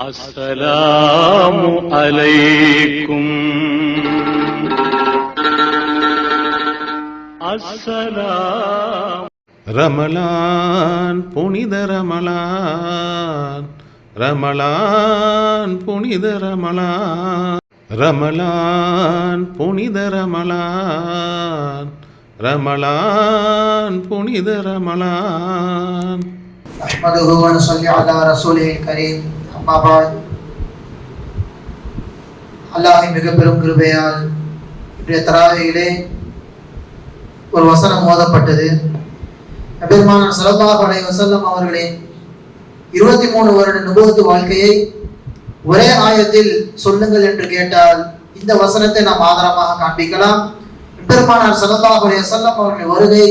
السلام عليكم السلام ரமலான் புனித ரமலான் ரமலான் புனித ரமலான் ரமலான் புனித ரமலான் ரமலான் புனித ரமலான் نحمده ونصلي على رسوله الكريم أما بعد அல்லாஹின் மிக பெரும் கிருபையால் இன்றைய தராவையிலே ஒரு வசனம் மோதப்பட்டது நபெருமான சல்லல்லாஹு அலைஹி வசல்லம் அவர்களின் இருபத்தி மூணு வருட நுபுவத்து வாழ்க்கையை ஒரே ஆயத்தில் சொல்லுங்கள் என்று கேட்டால் இந்த வசனத்தை நாம் ஆதாரமாக காண்பிக்கலாம். பெருமானார் சல்லல்லாஹு அலைஹி வஸல்லம் அவர்களின் வருகை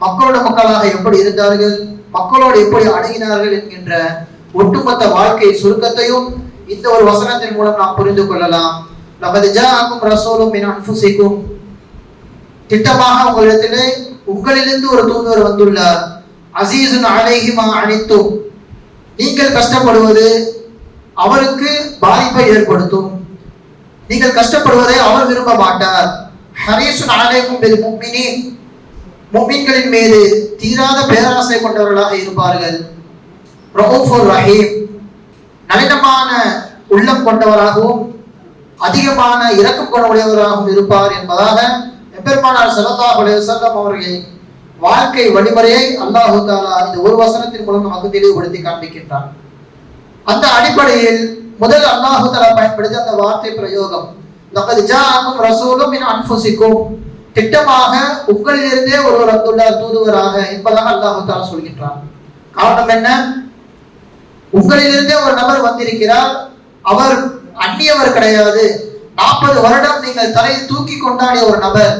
மக்களோட மக்களாக எப்படி இருந்தார்கள்? மக்களோடு எப்படி அணுகினார்கள் என்கின்ற ஒட்டுமொத்த வாழ்க்கை சுருக்கத்தையும் இந்த ஒரு வசனத்தின் மூலம் நாம் புரிந்து கொள்ளலாம். நமது ஜாஅக்கும் ரசோலும் மின் அன்ஃபுசிக்கும். திட்டமாக உங்களிடத்திலே உங்களிலிருந்து ஒரு தூதுவர் வந்துள்ளார். அசீசுன் அழகிமா அனைத்தும். நீங்கள் கஷ்டப்படுவது அவருக்கு பாதிப்பை ஏற்படுத்தும். நீங்கள் கஷ்டப்படுவதை அவர் விரும்ப மாட்டார். ஹரீசுன் அழகும் பில் மும்மினி முக்மின்களின் மீது தீராத பேராசை கொண்டவர்களாக இருப்பார்கள். ரஹீம் நளினமான உள்ளம் கொண்டவராகவும் அதிகமான இறக்கம் கொண்டவராகவும் இருப்பார் என்பதாக எப்பெருமானார் சரதா அலைஹி வஸல்லம் வாழ்க்கை வழிமுறையை அல்லாஹு தாலா இந்த ஒரு வசனத்தின் மூலம் நமக்கு தெளிவுபடுத்தி காண்பிக்கின்றார். அந்த அடிப்படையில் முதல் அல்லாஹு தாலா பயன்படுத்தி அந்த வார்த்தை பிரயோகம் ரசூலும் மின் திட்டமாக உங்களிலிருந்தே ஒருவர் வந்துள்ளார் தூதுவராக என்பதாக அல்லாஹு தாலா சொல்கின்றார் காரணம் என்ன? உங்களிலிருந்தே ஒரு நபர் வந்திருக்கிறார். அவர் அந்நியவர் கிடையாது. நாற்பது வருடம் நீங்கள் தலையை தூக்கி கொண்டாடிய ஒரு நபர்.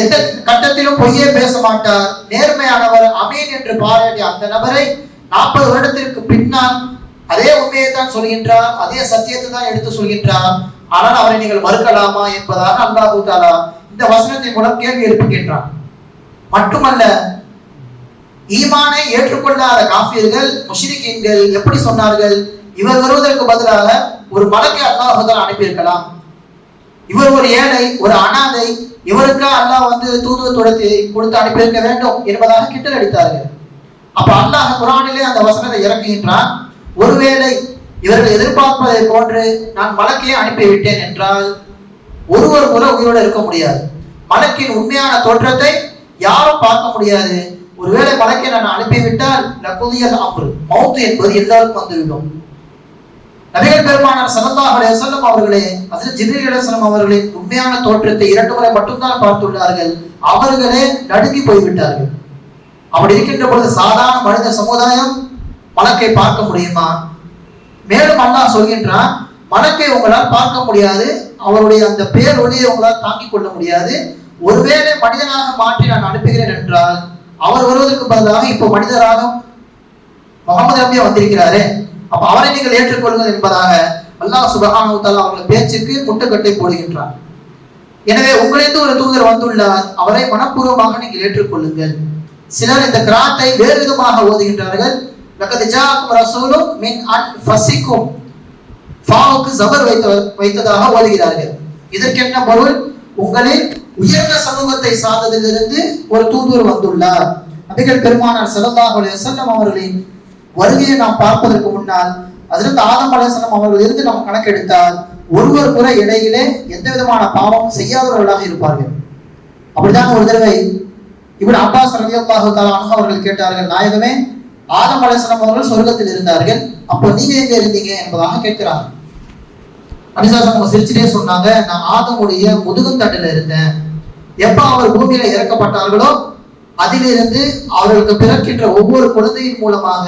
எந்த கட்டத்திலும் பொய்யே பேச மாட்டார். நேர்மையானவர் அமீன் என்று பாராட்டிய அந்த நபரை நாற்பது வருடத்திற்கு பின்னால் அதே உண்மையை தான் சொல்கின்றார். அதே சத்தியத்தை தான் எடுத்து சொல்கின்றார். ஆனால் அவரை நீங்கள் மறுக்கலாமா என்பதாக அல்லாஹூ தாலா இந்த வசனத்தின் மூலம் கேள்வி எழுப்புகின்றான். மட்டுமல்ல ஈமானை ஏற்றுக்கொள்ளாத காஃபியர்கள் முஷிரிக்கீன்கள் எப்படி சொன்னார்கள்? இவர் வருவதற்கு பதிலாக ஒரு மலக்கை அல்லாஹ் அனுப்பியிருக்கலாம். இவர் ஒரு ஏழை ஒரு அனாதை இவருக்கா அல்லாஹ் வந்து தூதுவத்துடத்தை கொடுத்து அனுப்பியிருக்க வேண்டும் என்பதாக கிண்டல் அடித்தார்கள். அப்ப அல்லாஹ் குரானிலே அந்த வசனத்தை இறக்குகின்றான். ஒருவேளை இவர்கள் எதிர்பார்ப்பதை போன்று நான் மலக்கையை அனுப்பிவிட்டேன் என்றால் ஒருவர் கூட உயிரோடு இருக்க முடியாது. மலக்கின் உண்மையான தோற்றத்தை யாரும் பார்க்க முடியாது. ஒருவேளை மலக்கை நான் அனுப்பிவிட்டால் லகுதியல் அம்ரு மௌத்து என்பது எல்லாருக்கும் வந்துவிடும். நபிகள் பெருமானார் ஸல்லல்லாஹு அலைஹி அவர்களே அதில் ஜிப்ரீல் அலைஹிஸ்ஸலாம் அவர்களின் உண்மையான தோற்றத்தை இரண்டு முறை மட்டும்தான் பார்த்துள்ளார்கள். அவர்களே நடுங்கி போய்விட்டார்கள். அப்படி இருக்கின்ற பொழுது சாதாரண மனித சமுதாயம் மலக்கை பார்க்க முடியுமா? மேலும் அல்லாஹ் சொல்கின்றான் மலக்கை உங்களால் பார்க்க முடியாது அவருடைய அந்த பேர் ஒளியை உங்களால் தாங்கிக் கொள்ள முடியாது. ஒருவேளை மனிதனாக மாற்றி நான் அனுப்புகிறேன் என்றால் அவர் வருவதற்கு பதிலாக இப்போ மனிதராக முகமது நபியா வந்திருக்கிறாரே. அப்ப அவரை நீங்கள் ஏற்றுக்கொள்ளுங்கள் என்பதாக அல்லாஹ் சுபஹானஹு தஆலா அவர்கள் பேச்சுக்கு முட்டுக்கட்டை போடுகின்றார். எனவே உங்களிருந்து ஒரு தூதர் வந்துள்ளார். அவரை மனப்பூர்வமாக நீங்கள் ஏற்றுக்கொள்ளுங்கள். சிலர் இந்த கிராத்தை வேறு விதமாக ஓதுகின்றார்கள். வைத்த வைத்ததாக ஓதுகிறார்கள். இதற்கென்ன பொருள்? உங்களின் உயர்ந்த சமூகத்தை சார்ந்ததிலிருந்து ஒரு தூதுவர் வந்துள்ளார். நபிகள் பெருமானார் ஸல்லல்லாஹு அலைஹி அவர்களின் வருகையை நாம் பார்ப்பதற்கு முன்னால் அதிலிருந்து ஆதம் அலைஹிஸ்ஸலாம் அவர்கள் இருந்து நாம் கணக்கெடுத்தால் ஒருவர் கூட இடையிலே எந்த விதமான பாவமும் செய்யாதவர்களாக இருப்பார்கள். அப்படிதான் ஒரு தடவை இவன் அப்பாஸ் ரலியல்லாஹு அவர்கள் கேட்டார்கள் நாயகமே ஆதம் அலைஹிஸ்ஸலாம் அவர்கள் சொர்க்கத்தில் இருந்தார்கள். அப்போ நீங்க எங்க இருந்தீங்க? என்பதாக கேட்கிறாங்க. அனிசாசன் அவங்க சிரிச்சுட்டே சொன்னாங்க நான் ஆதமுடைய முதுகுத்தட்டுல இருந்தேன். எப்ப அவர் பூமியில இறக்கப்பட்டார்களோ அதிலிருந்து அவர்களுக்கு பிறக்கின்ற ஒவ்வொரு குழந்தையின் மூலமாக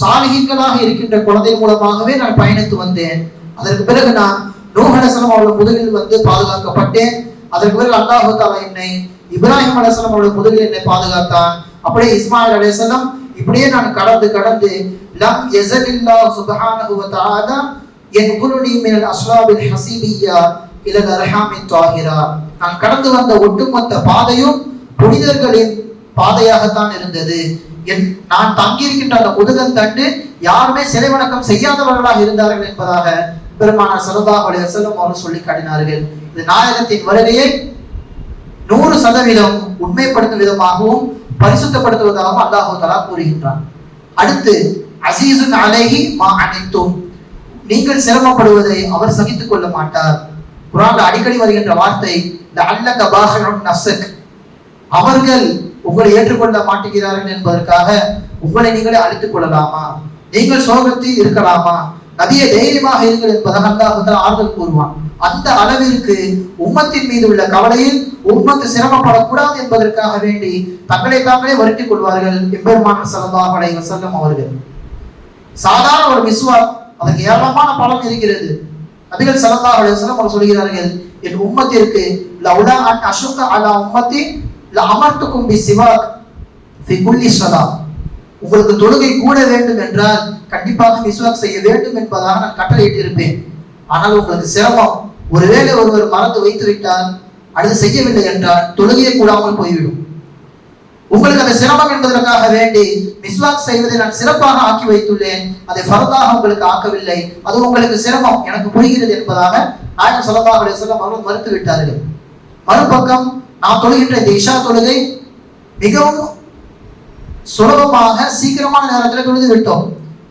சாலிகங்களாக இருக்கின்ற குழந்தை மூலமாகவே நான் பயணித்து வந்தேன். அதற்கு பிறகு நான் நூஹலசனம் அவர்கள் முதுகில் வந்து பாதுகாக்கப்பட்டேன். அதற்கு பிறகு அல்லாஹு தாலா என்னை இப்ராஹிம் அலைஹிஸ்ஸலாம் அவருடைய முதுகில் என்னை பாதுகாத்தான். அப்படியே இஸ்மாயில் அலைஹிஸ்ஸலாம் இப்படியே நான் கடந்து கடந்து லம் யஸலில்லாஹு சுபஹானஹு வ தஆலா குருனி மினல் அஸ்லாபில் ஹசீபியா இலல் நான் கடந்து வந்த ஒட்டுமொத்த பாதையும் புனிதர்களின் பாதையாகத்தான் இருந்தது. என் நான் தங்கியிருக்கின்ற அந்த முதுகன் தண்டு யாருமே சிலை வணக்கம் செய்யாதவர்களாக இருந்தார்கள் என்பதாக பெருமானார் சரதா அலி வசலம் அவர்கள் சொல்லி காட்டினார்கள். இது நாயகத்தின் வருகையை நூறு சதவீதம் உண்மைப்படுத்தும் விதமாகவும் பரிசுத்தப்படுத்துவதாகவும் அல்லாஹு தலா கூறுகின்றான். அடுத்து அசீசுன் அலேஹி மா அனைத்தும். நீங்கள் சிரமப்படுவதை அவர் சகித்துக் கொள்ள மாட்டார். குரான் அடிக்கடி வருகின்ற வார்த்தை அல்லக பாஷனும் நசக் அவர்கள் உங்களை ஏற்றுக்கொள்ள மாட்டேங்கிறார்கள் என்பதற்காக உங்களை நீங்களே அழித்துக் கொள்ளலாமா? நீங்கள் சோகத்தில் இருக்கலாமா? நதிய தைரியமாக இருங்கள் என்பதாக அல்லாஹ் ஆறுதல் கூறுவான். அந்த அளவிற்கு உம்மத்தின் மீது உள்ள கவலையில் உம்மத்து சிரமப்படக்கூடாது என்பதற்காக வேண்டி தங்களை தாங்களே வருட்டிக் கொள்வார்கள் எம்பெருமான் ஸல்லல்லாஹு அலைஹி வஸல்லம் அவர்கள். சாதாரண ஒரு விஸ்வா அதற்கு ஏராளமான பலன் இருக்கிறது. நபிகள் ஸல்லல்லாஹு அலைஹி வஸல்லம் அவர்கள் சொல்கிறார்கள் என் உம்மத்திற்கு லவுலா அன் அஷுக்க அலா உம்மத்தி ல அமர்த்துக்கும் பி சிவாக் ஃபி குல்லி உங்களுக்கு தொழுகை கூட வேண்டும் என்றால் கண்டிப்பாக மிஸ்வாக் செய்ய வேண்டும் என்பதாக நான் கட்டளையிட்டிருப்பேன் ஆனால் உங்களுக்கு சிரமம் ஒருவேளை ஒருவர் மறந்து வைத்து விட்டால் அடுத்து செய்யவில்லை என்றால் தொழுகையை கூடாமல் போய்விடும். உங்களுக்கு அந்த சிரமம் என்பதற்காக வேண்டி மிஸ்வாக் செய்வதை நான் சிறப்பாக ஆக்கி வைத்துள்ளேன். அதை ஃபரதாக உங்களுக்கு ஆக்கவில்லை. அது உங்களுக்கு சிரமம். எனக்கு புரிகிறது என்பதாக நாயகம் ஸல்லல்லாஹு அலைஹி வஸல்லம் அவர்கள் மறுத்து விட்டார்கள் மறுபக்கம் நான் தொழுகின்ற இந்த இஷா தொழுகை மிகவும் சுலபமாக சீக்கிரமான நேரத்தில் தொழுது விட்டோம்.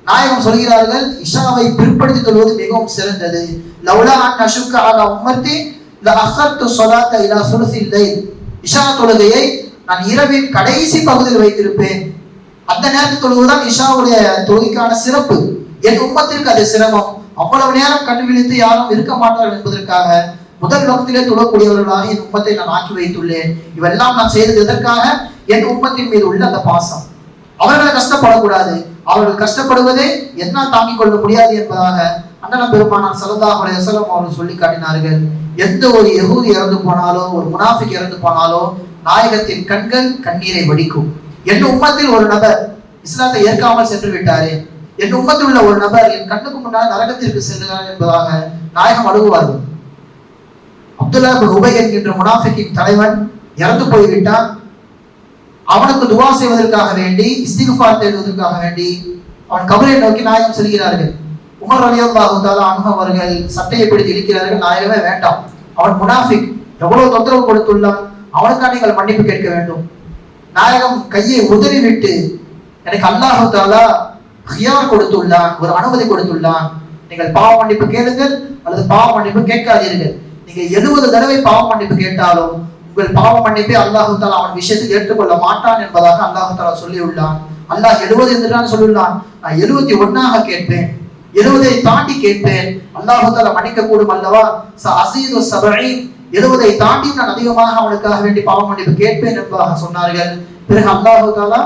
நாயகம் சொல்கிறார்கள் இஷாவை பிற்படுத்தி தொழுவது மிகவும் சிறந்தது. லவுலா அன் அஷுக்க அலா உமர்த்தி ல அஹர்து சொலாத்த இலா சுலசில்லை இஷா தொழுகையை நான் இரவின் கடைசி பகுதியில் வைத்திருப்பேன். அந்த நேரத்து தொழுவுதான் இஷாவுடைய தொழுகைக்கான சிறப்பு. என் உம்மத்திற்கு அது சிரமம். அவ்வளவு நேரம் கண் விழித்து யாரும் இருக்க மாட்டார்கள் என்பதற்காக முதல் வக்திலே தொழக்கூடியவர்களாக என் உம்மத்தை நான் ஆக்கி வைத்துள்ளேன். இவெல்லாம் நான் செய்தது எதற்காக? என் உம்மத்தின் மீது உள்ள அந்த பாசம். அவர்களை கஷ்டப்படக்கூடாது. அவர்கள் கஷ்டப்படுவதை என்னால் தாங்கிக் கொள்ள முடியாது என்பதாக அண்ணன பெருமானார் ஸல்லல்லாஹு அலைஹி அவர்கள் சொல்லி காட்டினார்கள். எந்த ஒரு எகூதி இறந்து போனாலோ ஒரு முனாஃபிக் இறந்து போனாலோ நாயகத்தின் கண்கள் கண்ணீரை வடிக்கும். என் உம்மத்தில் ஒரு நபர் இஸ்லாத்தை ஏற்காமல் சென்று விட்டாரே. என் உம்மத்தில் உள்ள ஒரு நபர் என் கண்ணுக்கு முன்னால் நரகத்திற்கு செல்கிறார் என்பதாக நாயகம் அழுகுவார்கள். அப்துல்லா உபை என்கின்ற முனாஃபிக்கின் தலைவன் இறந்து போய்விட்டான். அவனுக்கு துவா செய்வதற்காக வேண்டி இஸ்திகுஃபார் தேடுவதற்காக வேண்டி அவன் கபரை நோக்கி நாயகம் செல்கிறார்கள். உமர் ரலியல்லாஹு தஆலா அவர்கள் சட்டையை பிடித்து இழுக்கிறார்கள். நாயகமே வேண்டாம். அவன் முனாஃபிக் எவ்வளவு தொந்தரவு கொடுத்துள்ளான். அவனுக்காக நீங்கள் மன்னிப்பு கேட்க வேண்டும். நாயகம் கையை உதறி விட்டு எனக்கு அல்லாஹு தாலா ஹியார் கொடுத்துள்ளான் ஒரு அனுமதி கொடுத்துள்ளான். நீங்கள் பாவ மன்னிப்பு கேளுங்கள் அல்லது பாவ மன்னிப்பு கேட்காதீர்கள். நீங்க எழுபது தடவை பாவ மன்னிப்பு கேட்டாலும் உங்கள் பாவ மன்னிப்பை அல்லாஹு தாலா அவன் விஷயத்தில் ஏற்றுக்கொள்ள மாட்டான் என்பதாக அல்லாஹு தாலா சொல்லியுள்ளான். அல்லாஹ் எழுபது என்று சொல்லியுள்ளான் நான் எழுபத்தி ஒன்னாக கேட்பேன். எழுபதை தாண்டி கேட்பேன். அல்லாஹு தாலா மன்னிக்க கூடும் அல்லவா? ச அசீது சபை எழுபதை தாண்டி நான் அதிகமாக அவனுக்காக வேண்டி பாவம் மன்னிப்பு கேட்பேன் என்பதாக சொன்னார்கள். பிறகு அல்லாஹு தாலா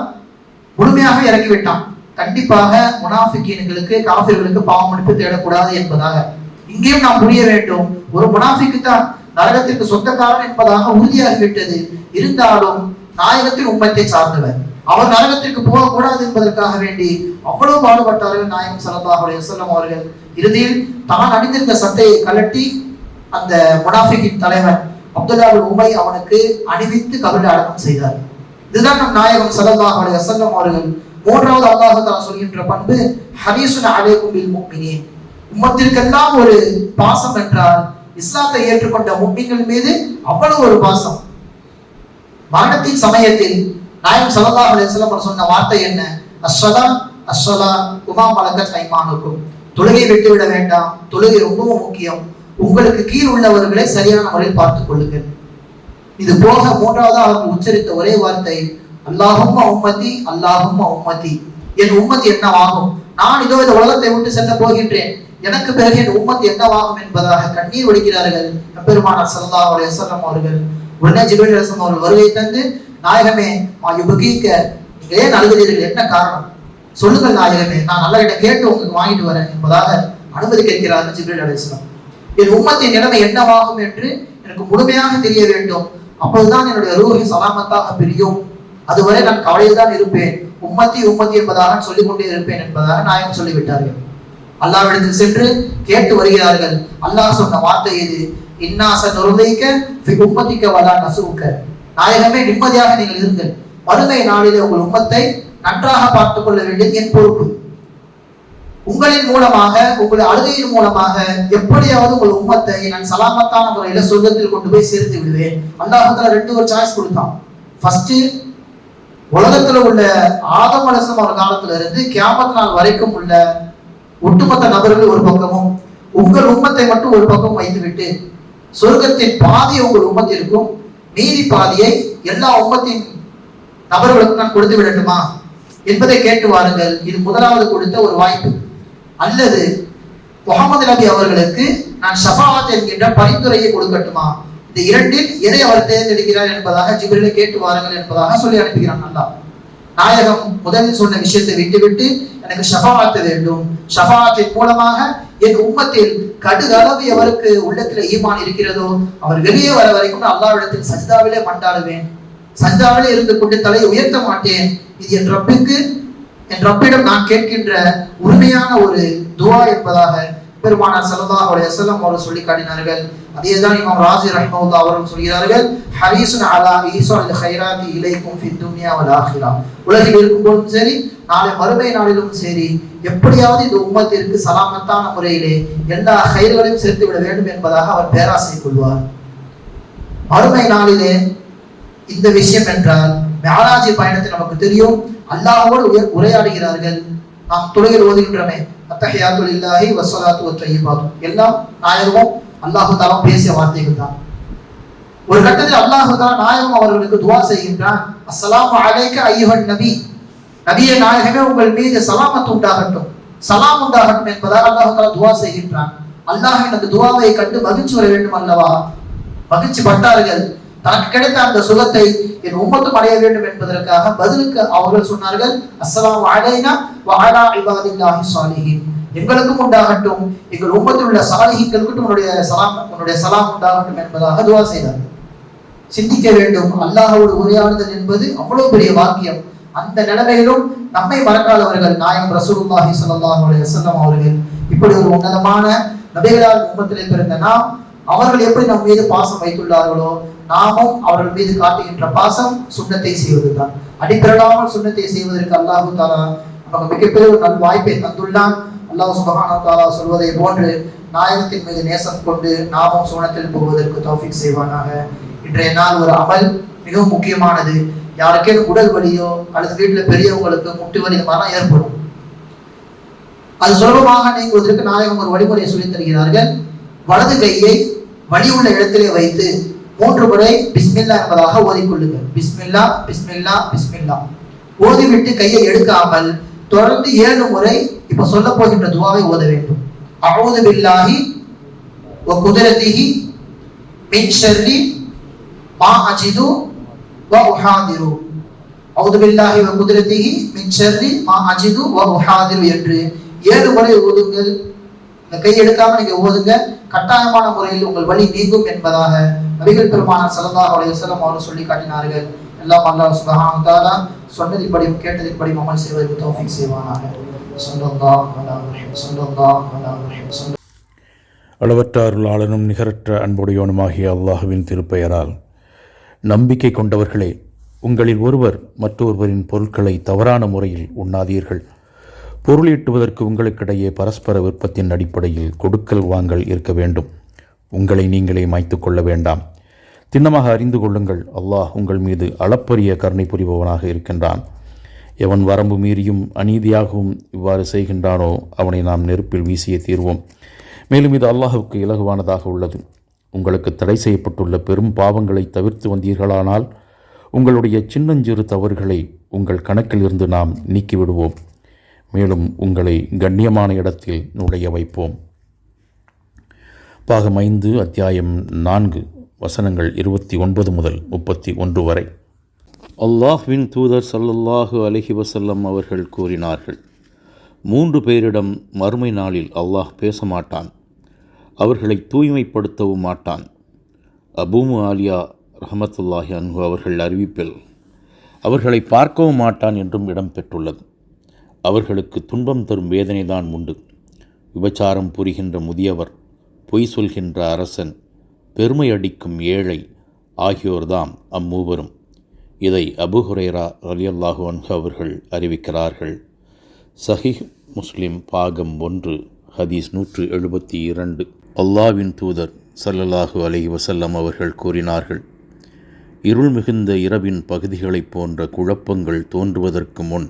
முழுமையாக இறக்கிவிட்டான் கண்டிப்பாக முனாஃபிக்கீன்களுக்கு காஃபிர்களுக்கு பாவம் மன்னிப்பு தேடக்கூடாது என்பதாக. இங்கேயும் நாம் புரிய வேண்டும். ஒரு முனாஃபிக்கு தான் நரகத்திற்கு சொந்தக்காரன் என்பதாக உறுதியாகிவிட்டது. இருந்தாலும் நாயகத்தின் உண்மத்தை சார்ந்தவர். அவர் நரகத்திற்கு போகக்கூடாது என்பதற்காக வேண்டி அவ்வளவு பாடுபட்டார்கள் நாயகம் ஸல்லல்லாஹு செல்லம் அவர்கள். இறுதியில் தான் அணிந்திருந்த சட்டையை கலட்டி அந்த முனாஃபிக்கின் தலைவன் அப்துல்லா உமை அவனுக்கு அணிவித்து கபரில் அடக்கம் செய்தார். இதுதான் நம் நாயகம் ஸல்லல்லாஹு அலைஹி வஸல்லம் அவர்கள் மூன்றாவது அல்லாஹ் தான் சொல்கின்ற பண்பு ஹதீசுன அலைக்கும் பில் முக்மினே உம்மத்திற்கெல்லாம் ஒரு பாசம் என்றால் இஸ்லாத்தை ஏற்றுக்கொண்ட முக்மின்கள் மீது அவ்வளவு ஒரு பாசம். மரணத்தின் சமயத்தில் நாயகம் ஸல்லல்லாஹு அலைஹி வஸல்லம் சொன்ன வார்த்தை என்ன? அஸ்ஸலா அஸ்ஸலா உமா மலக்க ஐமானுக்கும். தொழுகை விட்டுவிட வேண்டாம். தொழுகை ரொம்பவும் முக்கியம். உங்களுக்கு கீழ் உள்ளவர்களை சரியான முறையில் பார்த்துக் கொள்ளுங்கள். இது போக மூன்றாவதாக அவர்கள் உச்சரித்த ஒரே வார்த்தை அல்லாஹும் உம்மதி அல்லாஹும் உம்மதி என் உம்மதி என்னவாகும்? நான் இதோ இந்த உலகத்தை விட்டு செல்ல போகின்றேன். எனக்கு பிறகு என் உம்மத் என்னவாகும் என்பதாக கண்ணீர் வடிக்கிறார்கள் பெருமானார் சல்லா அவர் வஸல்லம் அவர்கள். உடனே ஜிப்ரீல் ரசம் அவர்கள் வருகை தந்து நாயகமே மா யுபகீக்க நீங்க ஏன் அழுகிறீர்கள் என்ன காரணம்? சொல்லுங்கள் நாயகமே நான் நல்ல கிட்ட கேட்டு உங்களுக்கு வாங்கிட்டு வரேன் என்பதாக அனுமதி கேட்கிறார்கள் ஜிப்ரீல் அலைஹிஸ்ஸலாம் என் உம்மத்தின் நிலைமை என்னவாகும் என்று எனக்கு முழுமையாக தெரிய வேண்டும். அப்போதுதான் என்னுடைய ரூஹி சலாமத்தாக பிரியும். அதுவரை நான் கவலையில் தான் இருப்பேன். உம்மத்தி உம்மத்தி என்பதாக நான் சொல்லிக் கொண்டே இருப்பேன் என்பதாக நாயகம் சொல்லிவிட்டார்கள். அல்லாவிடத்தில் சென்று கேட்டு வருகிறார்கள். அல்லாஹ் சொன்ன வார்த்தை இது இன்னாச நுருதைக்க உம்மத்திக்க வலா நசுவுக்க. நாயகமே நிம்மதியாக நீங்கள் இருங்கள். மறுமை நாளிலே உங்கள் உம்மத்தை நன்றாக பார்த்துக் கொள்ள வேண்டியது என் பொறுப்பு. உங்களின் மூலமாக உங்களுடைய அழுகையின் மூலமாக எப்படியாவது உங்கள் உம்மத்தை நான் சலாமத்தான முறையில சொர்க்கத்தில் கொண்டு போய் சேர்த்து விடுவேன். அல்லாஹத்துல ரெண்டு ஒரு சாய்ஸ் கொடுத்தான். ஃபர்ஸ்ட் உலகத்துல உள்ள ஆதம் அலசம் ஒரு காலத்துல இருந்து கியாமத் நாள் வரைக்கும் உள்ள ஒட்டுமொத்த நபர்கள் ஒரு பக்கமும் உங்கள் உம்மத்தை மட்டும் ஒரு பக்கம் வைத்துவிட்டு சொர்க்கத்தின் பாதி உங்கள் உம்மத்திற்கும் மீதி பாதியை எல்லா உம்மத்தின் நபர்களுக்கும் நான் கொடுத்து விடட்டுமா? என்பதை கேட்டு வாருங்கள். இது முதலாவது கொடுத்த ஒரு வாய்ப்பு. அல்லது முகமது நபி அவர்களுக்கு நான் ஷஃபாவத் என்கின்ற பரிந்துரையை கொடுக்கட்டுமா? இந்த இரண்டில் எதை அவர் தேர்ந்தெடுக்கிறார் என்பதாக ஜிபிரில கேட்டு வாருங்கள் என்பதாக சொல்லி அனுப்புகிறான் நல்லா நாயகம் முதலில் சொன்ன விஷயத்தை விட்டுவிட்டு எனக்கு ஷஃபாத் வேண்டும். ஷபாத்தின் மூலமாக என் உம்மத்தில் கடுகளவு எவருக்கு உள்ளத்தில் ஈமான் இருக்கிறதோ அவர் வெளியே வர வரைக்கும் நான் அல்லாவிடத்தில் சஜிதாவிலே மண்டாடுவேன் சஜிதாவிலே இருந்து கொண்டு தலையை உயர்த்த மாட்டேன். இது என் ரப்பிற்கு என் ரப்பிடம் நான் கேட்கின்ற உண்மையான ஒரு துவா என்பதாக பெருமானார் ஸல்லல்லாஹு அவருடைய செல்லம் அவர்கள் சொல்லி காட்டினார்கள். அதேதான் இமாம் ராஜி ரஹ்மத்துல்லாஹி அவர்கள் சொல்கிறார்கள் ஹரீசுன் அலா ஈசால் ஹைராதி இலைக்கும் ஃபி துன்யா வல் ஆখিরা உலகில் இருக்கும்போதும் சரி நாளை மறுமை நாளிலும் சரி எப்படியாவது இந்த உம்மத்திற்கு சலாமத்தான முறையிலே எல்லா கயிறுகளையும் சேர்த்து விட வேண்டும் என்பதாக அவர் பேராசை கொள்வார். மறுமை நாளிலே இந்த விஷயம் என்றால் மேலாஜி பயணத்தை நமக்கு தெரியும். அல்லாஹோடு உரையாடுகிறார்கள். நாம் துறையில் ஓதுகின்றமே. அத்தஹியாத்துல் இல்லாஹி வஸ்ஸலாத்து வத்தய்யிபாத்து எல்லாம் நாயகமும் அல்லாஹு தாலம் பேசிய வார்த்தைகள் தான். ஒரு கட்டத்தில் அல்லாஹு தாலா நாயகம் அவர்களுக்கு துவா செய்கின்றான். அஸ்லாம் அழைக்க ஐயுஹன் நபி. நபியே நாயகமே உங்கள் மீது சலாமத்து உண்டாகட்டும். சலாம் உண்டாகட்டும் என்பதால் அல்லாஹு தாலா துவா செய்கின்றான். அல்லாஹ் எனக்கு துவாவை கண்டு மகிழ்ச்சி வர வேண்டும் அல்லவா? மகிழ்ச்சி பட்டார்கள் தனக்கு கிடைத்த அந்த சுகத்தை என் உம்மத்தும் அடைய வேண்டும் என்பதற்காக பதிலுக்கு அவர்கள் சொன்னார்கள் அஸ்ஸலாமு அலைனா எங்களுக்கும் உண்டாகட்டும் எங்கள் உம்மத்தில் உள்ள சாலிஹீன்களுக்கும் உன்னுடைய சலாம் உன்னுடைய சலாம் உண்டாகட்டும் என்பதாக துவா செய்தார்கள் சிந்திக்க வேண்டும் அல்லாஹோடு உரையாடுதல் என்பது அவ்வளவு பெரிய வாக்கியம் அந்த நிலைமையிலும் நம்மை மறக்காதவர்கள் நாயம் ரசூலுல்லாஹி ஸல்லல்லாஹு அலைஹி வஸல்லம் அவர்கள். இப்படி ஒரு உன்னதமான நபிகளால் உம்மத்திலே பிறந்த நாம் அவர்கள் எப்படி நம் மீது பாசம் வைத்துள்ளார்களோ நாமும் அவர்கள் மீது காட்டுகின்ற பாசம் சுண்ணத்தை செய்வதுதான். அடிப்பிரலாமல் சுண்ணத்தை செய்வதற்கு அல்லாஹு தாலா நமக்கு மிகப்பெரிய ஒரு நல் வாய்ப்பை தந்துள்ளான். அல்லாஹ் சுபஹானஹு தாலா சொல்வதை போன்று நாயகத்தின் மீது நேசம் கொண்டு நாமும் சுவனத்தில் போவதற்கு தௌஃபிக் செய்வானாக. இன்றைய நாள் ஒரு அமல் மிகவும் முக்கியமானது. யாருக்கேனும் உடல் வலியோ அல்லது வீட்டுல பெரியவங்களுக்கு முட்டு வலி இந்த ஏற்படும். அது சுலபமாக நீங்குவதற்கு நாயகம் ஒரு வழிமுறையை சொல்லித் தருகிறார்கள். வலது கையை வழி உள்ள இடத்திலே வைத்து மூன்று முறை பிஸ்மில்லா என்பதாக ஓதிக்கொள்ளுங்கள். பிஸ்மில்லா பிஸ்மில்லா பிஸ்மில்லா. ஓதிவிட்டு கையை எடுக்காமல் தொடர்ந்து ஏழு முறை இப்ப சொல்ல போகின்ற துவாவை ஓத வேண்டும். அவுது பில்லாஹி வ குதிரதிஹி மின் ஷர்ரி மா அஜிது வ உஹாதிரு. அவுது பில்லாஹி வ குதிரதிஹி மின் ஷர்ரி மா அஜிது வ உஹாதிரு என்று ஏழு முறை ஓதுங்கள். இந்த கை எடுக்காம நீங்க ஓதுங்க. கட்டாயமான முறையில் உங்கள் வழி நீங்கும் என்பதாக நபிகள் பெருமானார் ஸல்லல்லாஹு உடைய சிலம் அவர்கள் சொல்லி காட்டினார்கள். எல்லாம் அல்லாஹ் சுப்ஹானஹு வ சொன்னதின்படியும் கேட்டதின்படியும் அமல் செய்வதற்கு தௌஃபீக் செய்வானாக. அளவற்ற அருளாளனும் நிகரற்ற அன்புடையோனுமாகிய அல்லாஹுவின் திருப்பெயரால் நம்பிக்கை கொண்டவர்களே உங்களில் ஒருவர் மற்றொருவரின் பொருட்களை தவறான முறையில் உண்ணாதீர்கள். பொருளீட்டுவதற்கு உங்களுக்கிடையே பரஸ்பர விருப்பத்தின் அடிப்படையில் கொடுக்கல் வாங்கல் இருக்க வேண்டும். உங்களை நீங்களே மாய்த்து கொள்ள வேண்டாம். திண்ணமாக அறிந்து கொள்ளுங்கள் அல்லாஹ் உங்கள் மீது அளப்பரிய கருணை புரிபவனாக இருக்கின்றான். எவன் வரம்பு மீறியும் அநீதியாகவும் இவ்வாறு செய்கின்றானோ அவனை நாம் நெருப்பில் வீசிய தீர்வோம். மேலும் இது அல்லாஹுக்கு இலகுவானதாக உள்ளது. உங்களுக்கு தடை செய்யப்பட்டுள்ள பெரும் பாவங்களை தவிர்த்து வந்தீர்களானால் உங்களுடைய சின்னஞ்சிறு தவறுகளை உங்கள் கணக்கிலிருந்து நாம் நீக்கிவிடுவோம். மேலும் உங்களை கண்ணியமான இடத்தில் நுழைய வைப்போம். பாகம் ஐந்து அத்தியாயம் நான்கு வசனங்கள் இருபத்தி ஒன்பது முதல் முப்பத்தி ஒன்று வரை. அல்லாஹ்வின் தூதர் சல்லல்லாஹு அலஹி வசல்லம் அவர்கள் கூறினார்கள் மூன்று பேரிடம் மறுமை நாளில் அல்லாஹ் பேச மாட்டான் அவர்களை தூய்மைப்படுத்தவும் மாட்டான். அபூமு ஆலியா ரஹமத்துல்லாஹி அன்ஹு அவர்கள் அறிவிப்பில் அவர்களை பார்க்கவும் மாட்டான் என்றும் இடம் பெற்றுள்ளது. அவர்களுக்கு துன்பம் தரும் வேதனைதான் உண்டு. விபச்சாரம் புரிகின்ற முதியவர் பொய் சொல்கின்ற அரசன் பெருமை அடிக்கும் ஏழை ஆகியோர்தாம் அம்மூவரும். இதை அபு அலியல்லாஹு அன்ஹு அவர்கள் அறிவிக்கிறார்கள். சஹிஹ் முஸ்லிம் பாகம் ஒன்று ஹதீஸ் நூற்று எழுபத்தி இரண்டு. அல்லாவின் தூதர் சல்லல்லாஹு அலைஹி வசல்லம் அவர்கள் கூறினார்கள் இருள் மிகுந்த இரவின் பகுதிகளைப் போன்ற குழப்பங்கள் தோன்றுவதற்கு முன்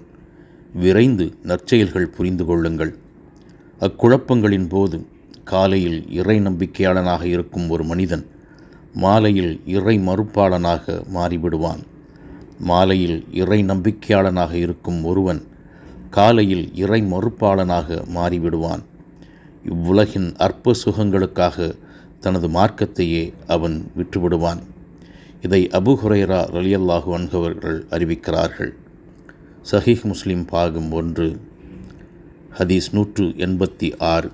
விரைந்து நற்செயல்கள் புரிந்து கொள்ளுங்கள். அக்குழப்பங்களின் போது காலையில் இறை நம்பிக்கையாளனாக இருக்கும் ஒரு மனிதன் மாலையில் இறை மறுப்பாளனாக மாறிவிடுவான். மாலையில் இறை நம்பிக்கையாளனாக இருக்கும் ஒருவன் காலையில் இறை மறுப்பாளனாக மாறிவிடுவான். இவ்வுலகின் அற்ப சுகங்களுக்காக தனது மார்க்கத்தையே அவன் விட்டுவிடுவான். இதை அபு ஹுரைரா ரலியல்லாஹு அன்கவர்கள் அறிவிக்கிறார்கள். சஹீஹ் முஸ்லிம் பாகம் ஒன்று ஹதீஸ் நூற்று எண்பத்தி ஆறு.